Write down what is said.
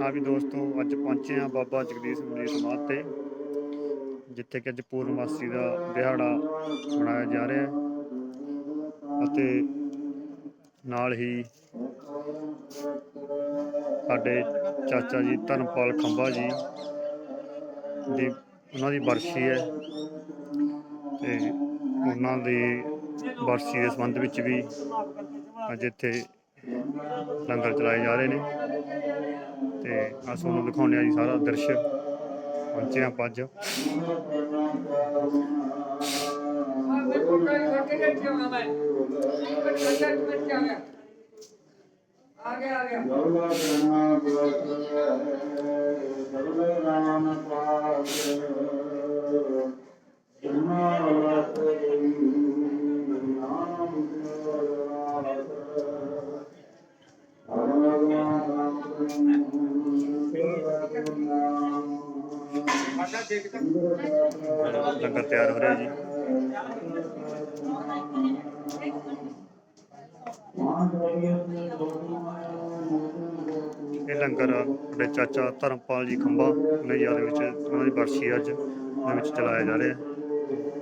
ਹਾਂ ਵੀ ਦੋਸਤੋ, ਅੱਜ ਪਹੁੰਚੇ ਆ ਬਾਬਾ ਜਗਦੀਸ਼ ਸਿੰਘ ਦੀ ਸਮਾਧ ਤੇ, ਜਿੱਥੇ ਕਿ ਅੱਜ ਪੂਰਨਮਾਸੀ ਦਾ ਦਿਹਾੜਾ ਮਨਾਇਆ ਜਾ ਰਿਹਾ ਹੈ ਅਤੇ ਨਾਲ ਹੀ ਸਾਡੇ ਚਾਚਾ ਜੀ ਧਰਮਪਾਲ ਖੰਬਾ ਜੀ ਦੀ ਉਹਨਾਂ ਦੀ ਬਰਸ਼ੀ ਹੈ ਤੇ ਉਹਨਾਂ ਦੀ ਬਰਸ਼ੀ ਦੇ ਸੰਬੰਧ ਵਿੱਚ ਵੀ ਅੱਜ ਇੱਥੇ ਲੰਗਰ ਚਲਾਏ ਜਾ ਰਹੇ ਨੇ। ਤੇ ਆ ਤੁਹਾਨੂੰ ਦਿਖਾਉਂਦੇ ਆ ਜੀ ਸਾਰਾ ਦ੍ਰਿਸ਼। ਪਹੁੰਚੇ ਆਪਾਂ ਅੱਜ। ਆ ਗਿਆ ਆ ਗਿਆ ਆ ਗਿਆ। ਲੰਗਰ ਤਿਆਰ ਹੋ ਰਿਹਾ ਜੀ। ਇਹ ਲੰਗਰ ਸਾਡੇ ਚਾਚਾ ਧਰਮਪਾਲ ਜੀ ਖੰਬਾ ਨੇ ਯਾਦ ਵਿੱਚ, ਉਹਨਾਂ ਦੀ ਬਰਸ਼ੀ ਅੱਜ, ਉਹਦੇ ਵਿੱਚ ਚਲਾਇਆ ਜਾ ਰਿਹਾ। ਹੈ